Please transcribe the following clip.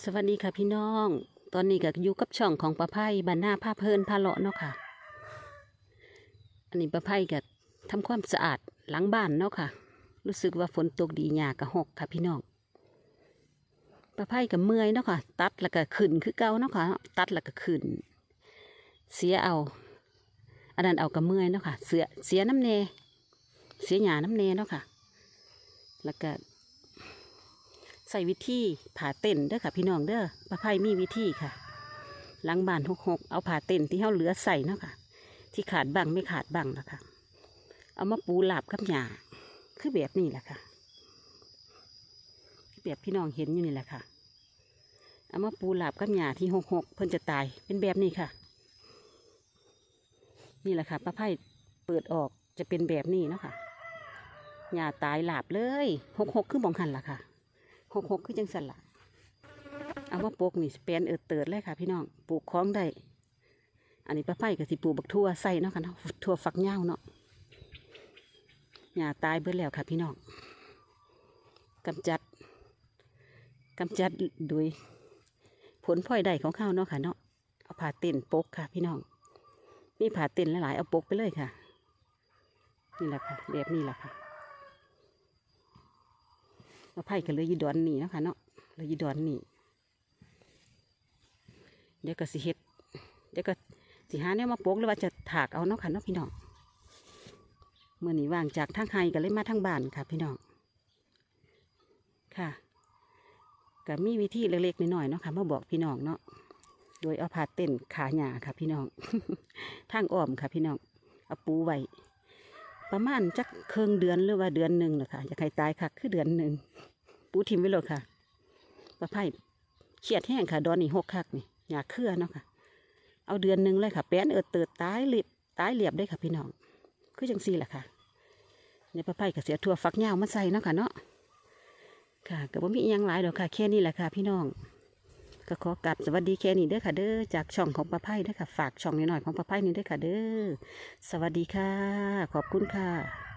สวัสดีค่ะพี่น้อง ตอนนี้ก็อยู่กับช่องของประไพ่บานหน้าผ้าเพลินผ้าเลาะเนาะค่ะ อันนี้ประไพ่ก็ทำความสะอาดหลังบ้านเนาะค่ะ รู้สึกว่าฝนตกดีหยากระหกค่ะพี่น้องประไพ่กับเมื่อยเนาะค่ะ ตัดแล้วก็ขึ้นคือเก่าเนาะค่ะ ตัดแล้วก็ขึ้น เสียเอา อันนั้นเอากับเมื่อยเนาะค่ะ เสียเสียน้ำเนเสียหยาน้ำเนเนาะค่ะ แล้วก็ ใส่วิธีผ่าเต้นเด้อค่ะ พี่น้องเด้อป้าไพ่มีวิธีค่ะหล้างบานหกหกเอาผ่าเต้นที่เขาเหลือใส่เนาะค่ะ ที่ขาดบ้างไม่ขาดบ้างนะคะเอามาปูหลาบกับหญ้าคือแบบนี้แหละค่ะแบบพี่น้องเห็นอยู่นี่แหละค่ะเอามาปูหลาบกับหญ้าที่หกหกเพิ่นจะตายเป็นแบบนี้ค่ะ นี่แหละค่ะป้าไพ่เปิดออกจะเป็นแบบนี้เนาะค่ะหญ้าตายหลาบเลยหกหกคือมองหันล่ะค่ะ หกหกคือจังสันละเอามาปลูกนี่แปนเอิดเติดเลยค่ะ พี่น้องปลูกคล้องได้อันนี้ป้าไผ่กับสิปลูกบักทั่วใส่เนาะค่ะเนาะทั่วฝักเง่าเนาะหญ้าตายเบิดแล้วค่ะพี่น้องกำจัดกำจัดโดยผลพลอยได้ของข้าวเนาะค่ะเนาะเอาผ่าเต็นปกค่ะ พี่น้องนี่ผ่าเต็นหลายๆเอาปกไปเลยค่ะ นี่แหละค่ะแบบนี้แหละค่ะ มาไผ่กันเลยยีดอนนี่นะคะเนาะเลยยีดอนนี่เดี๋ยวก็สิเฮ็ดเดี๋ยวก็สิหาเนี่ยมาโปกหรือว่าจะถากเอาเนาะค่ะเนาะพี่น้องเมื่อนี้ว่างจากทางไฮก็เลยมาทางบ้านค่ะ พี่น้องค่ะก็มีวิธีเล็กๆน้อยๆเนาะค่ะมาบอกพี่น้องเนาะโดยเอาผ้าเต้นขาหยาค่ะ พี่น้องทางอ้อมค่ะ พี่น้องเอาปูไว้ ประมาณจักเครื่องเดือนหรือว่าเดือนหนึ่งนะคะอยากให้ตายค่ะ คือเดือนหนึ่งปูทิมไว้เลยค่ะประไพ่เครียดแห้งค่ะ ดอนนี่หกคักนี่อยากเครือนเนาะค่ะ เอาเดือนหนึ่งเลยค่ะแป้นเอิดเติดตายเรีบตายเรียบได้ค่ะพี่น้อง คือจังซี่แหละค่ะเนี่ยประไพ่ก็เสียทั่วฟักยาวมาใส่เนาะค่ะเนาะค่ะก็บ่มีอิหยังหลายดอกค่ะแค่นี้แหละค่ะ พี่น้อง ก็ขอกลับสวัสดีแค่นี้เด้อค่ะเด้อจากช่องของป้าไพ่เด้อค่ะ ฝากช่องน้อยๆของป้าไพ่นี้เด้อค่ะเด้อสวัสดีค่ะ ขอบคุณค่ะ